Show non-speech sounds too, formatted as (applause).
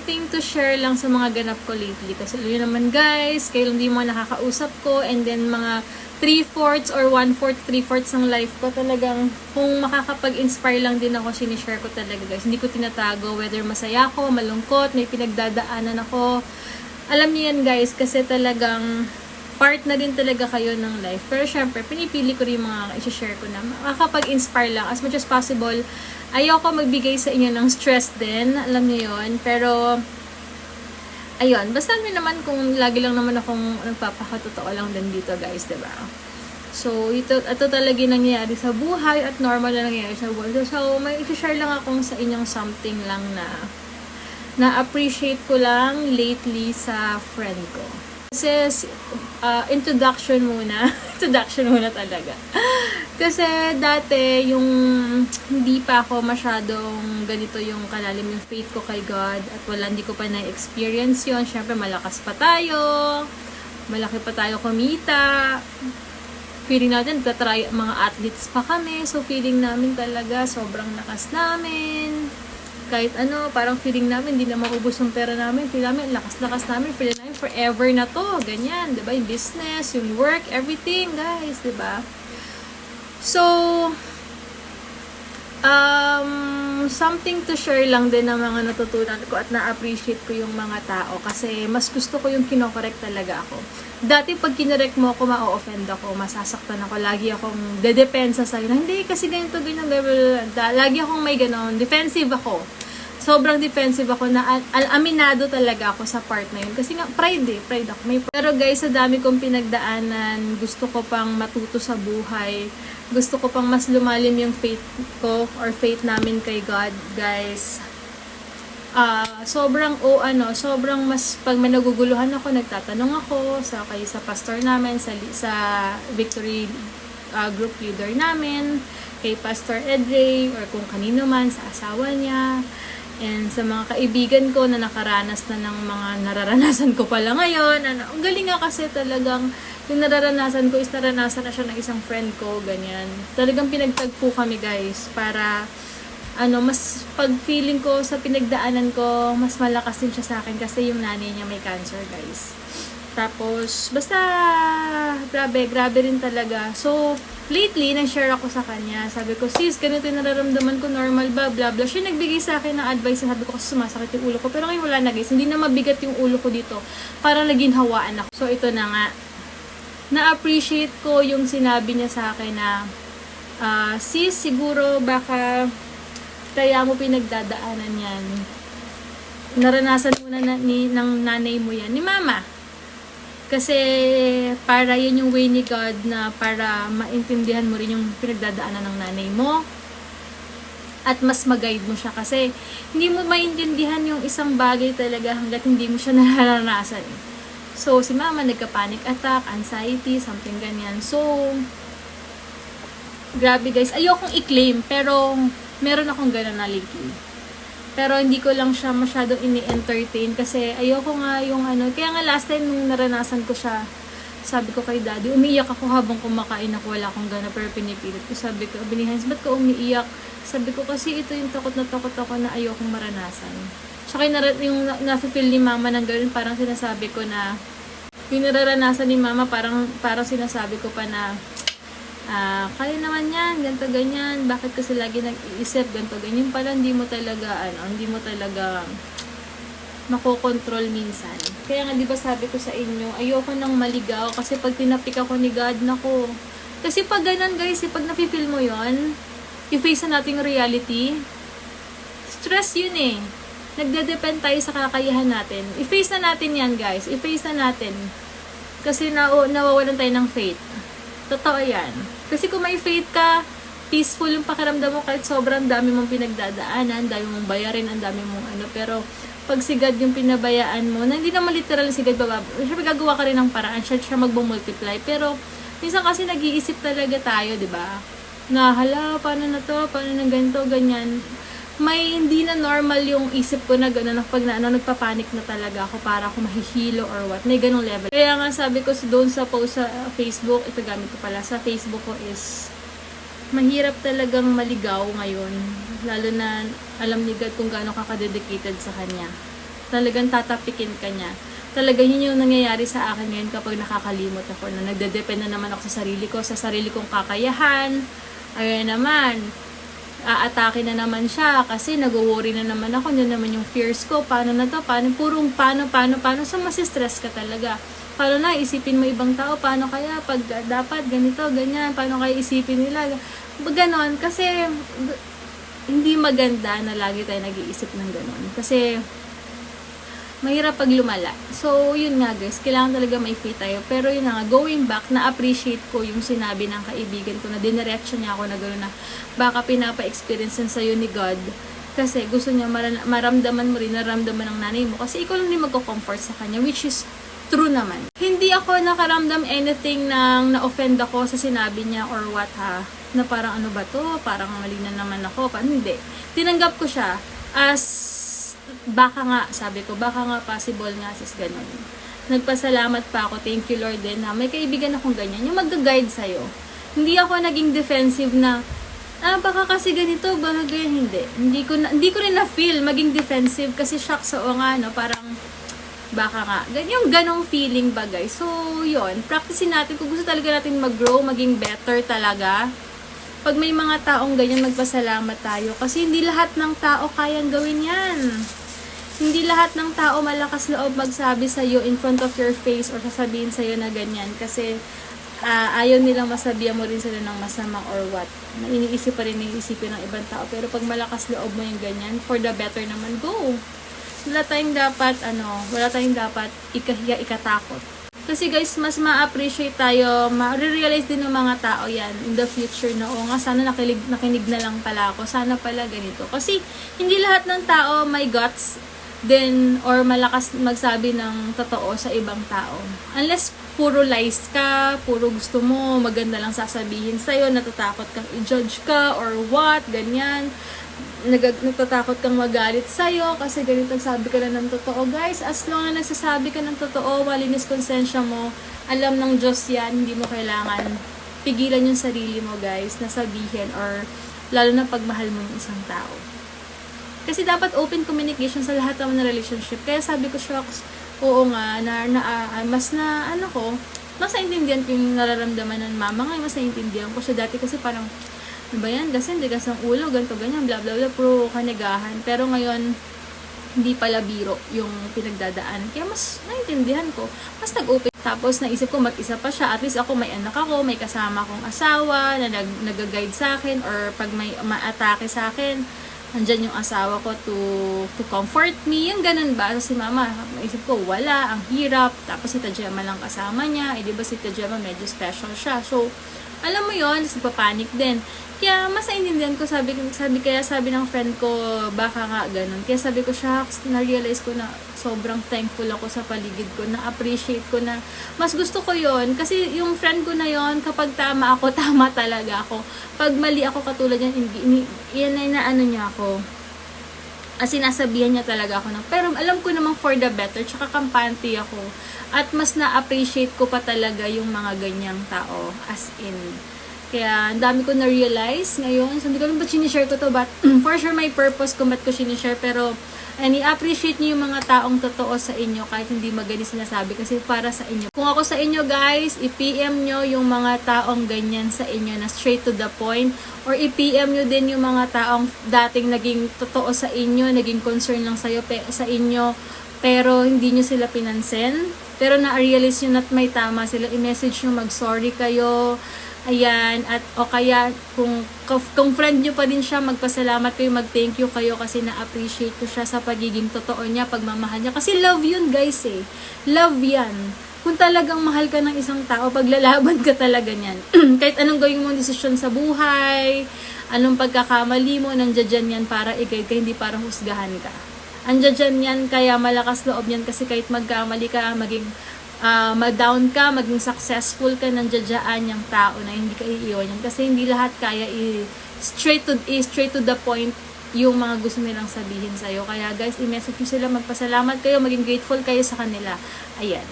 something to share lang sa mga ganap ko lately. Kasi yun naman guys, kayo lang di mo nakakausap ko. And then mga 3-fourths or 1-fourth, 3-fourths ng life ko talagang kung makakapag-inspire lang din ako, sinishare ko talaga guys. Hindi ko tinatago whether masaya ako, malungkot, may pinagdadaanan ako. Alam niyo yan guys, kasi talagang part na din talaga kayo ng life. Pero syempre, pinipili ko rin yung mga i-share ko na makakapag-inspire lang as much as possible. Ayoko magbigay sa inyo ng stress din, alam niyo yon Pero, ayun, basta naman naman kung lagi lang naman akong nagpapakatotoo lang din dito guys, 'di ba? So, ito, ito talaga nangyayari sa buhay at normal na nangyayari sa buhay. So, may i-share lang akong sa inyong something lang na na-appreciate ko lang lately sa friend ko. Kasi, uh, introduction muna. (laughs) introduction muna talaga. Kasi dati, yung hindi pa ako masyadong ganito yung kalalim yung faith ko kay God at wala, hindi ko pa na-experience yon Siyempre, malakas pa tayo. Malaki pa tayo kumita. Feeling natin, tatry mga athletes pa kami. So, feeling namin talaga, sobrang lakas namin kahit ano, parang feeling namin, hindi na maubos yung pera namin. Feeling namin, lakas-lakas namin. Feeling namin, forever na to. Ganyan, di ba? Yung business, yung work, everything, guys, di ba? So, um, something to share lang din ng mga natutunan ko at na-appreciate ko yung mga tao kasi mas gusto ko yung kinokorek talaga ako. Dati pag kinorek mo ako, ma-offend ako, masasaktan ako, lagi akong dedepensa sa'yo hindi kasi ganito, ganyan, blah, blah, blah. lagi akong may ganon, defensive ako sobrang defensive ako na al aminado talaga ako sa part na yun. Kasi nga, pride eh, pride ako. May Pero guys, sa dami kong pinagdaanan, gusto ko pang matuto sa buhay. Gusto ko pang mas lumalim yung faith ko or faith namin kay God, guys. Uh, sobrang o oh, ano, sobrang mas pag may naguguluhan ako, nagtatanong ako sa kay sa pastor namin, sa sa Victory uh, group leader namin, kay Pastor Edre or kung kanino man sa asawa niya And sa mga kaibigan ko na nakaranas na ng mga nararanasan ko pala ngayon. Ano, ang galing nga kasi talagang yung nararanasan ko is naranasan na siya ng isang friend ko, ganyan. Talagang pinagtagpo kami guys para ano, mas pag feeling ko sa pinagdaanan ko, mas malakas din siya sa akin kasi yung nanay niya may cancer guys. Tapos, basta, grabe, grabe rin talaga. So, lately, nag-share ako sa kanya. Sabi ko, sis, ganito yung nararamdaman ko, normal ba, bla bla. Siya nagbigay sa akin ng advice. Sabi ko, kasi sumasakit yung ulo ko. Pero ngayon wala na guys. Hindi na mabigat yung ulo ko dito. Parang naging hawaan ako. So, ito na nga. Na-appreciate ko yung sinabi niya sa akin na, uh, sis, siguro baka kaya mo pinagdadaanan yan. Naranasan mo na, na ni, ng nanay mo yan. Ni mama kasi para yun yung way ni God na para maintindihan mo rin yung pinagdadaanan ng nanay mo. At mas mag-guide mo siya kasi hindi mo maintindihan yung isang bagay talaga hanggat hindi mo siya (laughs) nararanasan. So, si mama nagka-panic attack, anxiety, something ganyan. So, grabe guys. Ayokong i-claim, pero meron akong ganun na lately. Pero hindi ko lang siya masyadong ini-entertain kasi ayoko nga yung ano. Kaya nga last time nung naranasan ko siya, sabi ko kay daddy, umiiyak ako habang kumakain ako, wala akong gana pero pinipilit ko. Sabi ko, binihans, ba't ka umiiyak? Sabi ko kasi ito yung takot na takot ako na ayokong maranasan. Tsaka yung, yung na-feel ni mama ng gano'n, parang sinasabi ko na, yung nararanasan ni mama, parang, parang sinasabi ko pa na, ah, kaya naman yan, ganto ganyan, bakit kasi lagi nag-iisip, ganto ganyan pala, hindi mo talaga, ano, hindi mo talaga makokontrol minsan. Kaya nga, di ba sabi ko sa inyo, ayoko nang maligaw kasi pag tinapik ako ni God, nako. Kasi pag ganun guys, eh, pag nafe-feel mo yon i-face na natin reality, stress yun eh. Nagde-depend tayo sa kakayahan natin. I-face na natin yan guys. I-face na natin. Kasi na nawawalan tayo ng faith. Totoo yan. Kasi kung may faith ka, peaceful yung pakiramdam mo kahit sobrang dami mong pinagdadaanan, dami mong bayarin, ang dami mong ano. Pero pag si God yung pinabayaan mo, na hindi naman literal si God bababa, syempre gagawa ka rin ng paraan, siya, siya magbo-multiply. Pero minsan kasi nag-iisip talaga tayo, di ba? Na hala, paano na to, paano na ganito, ganyan may hindi na normal yung isip ko na gano'n pag na, ano, nagpapanik na talaga ako para ako mahihilo or what. May ganong level. Kaya nga sabi ko doon sa post sa Facebook, ito gamit ko pala sa Facebook ko is mahirap talagang maligaw ngayon. Lalo na alam ni God kung gaano ka ka-dedicated sa Kanya. Talagang tatapikin ka niya. Talaga yun yung nangyayari sa akin ngayon kapag nakakalimot ako na nagdedepend na naman ako sa sarili ko, sa sarili kong kakayahan. Ayun naman, aatake na naman siya kasi nag-worry na naman ako, yun naman yung fears ko, paano na to, paano, purong paano, paano, paano, so masistress ka talaga. Paano na, isipin mo ibang tao, paano kaya pag dapat ganito, ganyan, paano kaya isipin nila, ganon, kasi hindi maganda na lagi tayo nag-iisip ng ganon. Kasi, mahirap pag lumala. So, yun nga guys, kailangan talaga may faith tayo. Pero yun nga, going back, na-appreciate ko yung sinabi ng kaibigan ko na diniretso niya ako na gano'n na baka pinapa-experience yan sa'yo ni God. Kasi gusto niya mara- maramdaman mo rin, naramdaman ng nanay mo. Kasi ikaw lang din magko-comfort sa kanya, which is true naman. Hindi ako nakaramdam anything nang na-offend ako sa sinabi niya or what ha. Na parang ano ba to? Parang mali na naman ako. Paano hindi? Tinanggap ko siya as baka nga, sabi ko, baka nga possible nga sis ganun. Nagpasalamat pa ako, thank you Lord din na may kaibigan akong ganyan, yung mag-guide sa'yo. Hindi ako naging defensive na, ah, baka kasi ganito, baka ganyan, hindi. Hindi ko, na, hindi ko rin na-feel maging defensive kasi shock sa o nga, no, parang, baka nga. Yung ganong feeling ba, guys? So, yon Practicein natin. Kung gusto talaga natin mag-grow, maging better talaga. Pag may mga taong ganyan, magpasalamat tayo. Kasi hindi lahat ng tao kayang gawin yan. Lahat ng tao malakas loob magsabi sa iyo in front of your face or sasabihin sa iyo na ganyan. Kasi ah, ayaw nilang masabihan mo rin sila ng masama or what. Iniisip pa rin yung isipin ng ibang tao. Pero pag malakas loob mo yung ganyan, for the better naman, go! wala tayong dapat, ano, wala tayong dapat ikahiya, ikatakot. Kasi guys, mas ma-appreciate tayo, ma-realize din ng mga tao yan in the future na, o nga, sana nakilig, nakinig na lang pala ako, sana pala ganito. Kasi, hindi lahat ng tao may guts then or malakas magsabi ng totoo sa ibang tao. Unless puro lies ka, puro gusto mo, maganda lang sasabihin sa'yo, natatakot kang i-judge ka or what, ganyan nag natatakot kang magalit sa'yo kasi ganito sabi ka lang ng totoo. Guys, as long na nagsasabi ka ng totoo, malinis konsensya mo, alam ng Diyos yan, hindi mo kailangan pigilan yung sarili mo, guys, na sabihin or lalo na pagmahal mo ng isang tao. Kasi dapat open communication sa lahat naman ng relationship. Kaya sabi ko, Shocks, oo nga, na, na, ah, mas na, ano ko, mas naintindihan ko yung nararamdaman ng mama ngayon, mas naintindihan ko siya dati kasi parang, ano ba yan? Kasi hindi kasi ang ulo, ganito, ganyan, bla bla bla, puro kanagahan. Pero ngayon, hindi pala biro yung pinagdadaan. Kaya mas naintindihan ko. Mas nag-open. Tapos naisip ko mag-isa pa siya. At least ako may anak ako, may kasama akong asawa na nag nag-guide sa akin or pag may ma-atake sa akin, andyan yung asawa ko to to comfort me. Yung ganun ba? So, si mama, naisip ko, wala, ang hirap. Tapos si Tajema lang kasama niya. Eh, di ba si Tajema medyo special siya. So, alam mo yon tapos papanik din. Kaya mas naintindihan ko, sabi, sabi kaya sabi ng friend ko, baka nga ganun. Kaya sabi ko, shucks, na-realize ko na sobrang thankful ako sa paligid ko, na-appreciate ko na, mas gusto ko yon Kasi yung friend ko na yon kapag tama ako, (laughs) tama talaga ako. Pag mali ako katulad yan, yan ay na ano niya ako, as sinasabihan niya talaga ako na, pero alam ko namang for the better, tsaka kampante ako. At mas na-appreciate ko pa talaga yung mga ganyang tao, as in. Kaya, ang dami ko na-realize ngayon. So, hindi ko alam ba't sinishare ko to, but (clears throat) for sure may purpose kung ba't ko sinishare, pero and i-appreciate niyo yung mga taong totoo sa inyo kahit hindi magani sinasabi kasi para sa inyo. Kung ako sa inyo guys, i-PM nyo yung mga taong ganyan sa inyo na straight to the point or i-PM nyo din yung mga taong dating naging totoo sa inyo, naging concern lang sa'yo, pe, sa inyo, pero hindi nyo sila pinansin. Pero na-realize nyo na't may tama sila, i-message nyo mag-sorry kayo, Ayan, at o kaya kung, kung friend nyo pa din siya, magpasalamat kayo, mag-thank you kayo kasi na-appreciate ko siya sa pagiging totoo niya, pagmamahal niya. Kasi love yun guys eh. Love yan. Kung talagang mahal ka ng isang tao, paglalaban ka talaga niyan. (clears throat) Kahit anong gawin mong desisyon sa buhay, anong pagkakamali mo, nandiyan dyan yan para i-guide ka, hindi para husgahan ka. Andiyan yan, kaya malakas loob yan kasi kahit magkamali ka, maging uh, ma-down ka, maging successful ka, nandiyadyaan yung tao na hindi ka iiwan yan. Kasi hindi lahat kaya i- straight to, i- straight to the point yung mga gusto nilang sabihin sa'yo. Kaya guys, i-message nyo sila, magpasalamat kayo, maging grateful kayo sa kanila. Ayan.